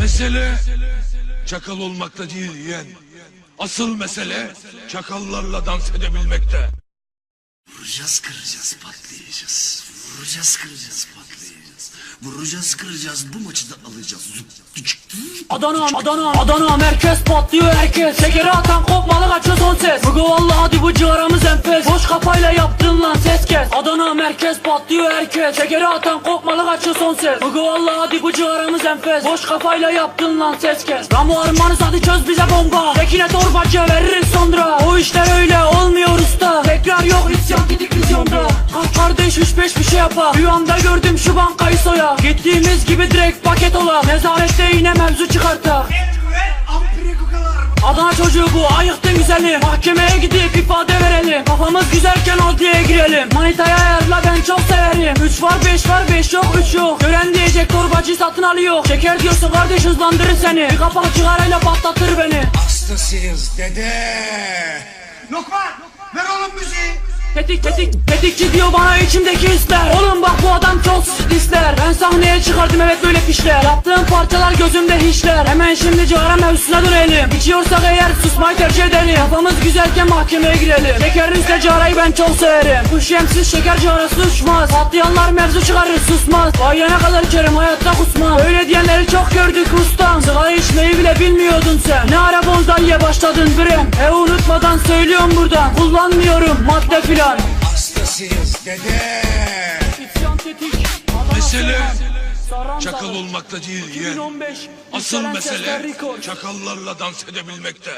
Mesele çakal olmakta değil yeğen. Asıl mesele çakallarla dans edebilmekte. Vuracağız kıracağız patlayacağız. Vuracağız kıracağız patlayacağız. Vuracağız kıracağız bu maçı da alacağız. Adana, Adana, Adana merkez patlıyor herkes Şekeri atan kopmalı kaçıyor son ses Bugü valla hadi bu ciğaramız enfes Boş kafayla yaptın lan ses kes merkez patlıyor herkes Şekeri atan kopmalı kaçıyor son ses. Bugü valla hadi bu ciğaramız enfes. Boş kafayla yaptın lan ses kes. Ramo armanız hadi çöz bize bomba. Tekine torbacı veririz sonra. O işler öyle olmuyor usta. Tekrar yok isyan gidik vizyonda. Kalk kardeş üç beş bir şey yapar Rüyamda gördüm şu bankayı soya. Gittiğimiz gibi direkt paket ola. Nezarette yine mevzu çıkarta Adana çocuğu bu ayıktın güzeli. Mahkemeye gidip ifade verelim. Kafamız güzelken adliyeye girelim. Manitaya ayarla ben çok severim. 3 var 5 var 5 yok 3 yok. Gören diyecek torbacı satın alıyor. Şeker diyorsun kardeş hızlandırır seni. Bir kapak cigarayla patlatır beni. Hastasıyız dede. Lokman. Tetik tetik tetikçi diyor bana içimdeki hisler Oğlum bak bu adam çok ister Ben sahneye çıkardım evet böyle fişler Yaptığım parçalar gözümde hiçler. Hemen şimdi cigara mevzusuna dönelim. İçiyorsak eğer susmayı tercih edelim. Kafamız güzelken mahkemeye girelim. Şekerin üstüne cigarayı ben çok severim. Bu şemsiz şeker cigarası uçmaz Patlayanlar mevzu çıkarır susmaz. Bayana kadar içerim hayatta kusmam. Öyle diyenleri çok gördük ustam. Sigara içmeyi bile bilmiyordun sen. Ne ara bonzaiye başladın birem E unutmadan söylüyorum buradan. Kullanmıyorum madde filan Hastasıyız dede. İsyan tetik Mesele çakal olmakta değil yeğen. 2015 Asıl mesele çakallarla dans edebilmekte.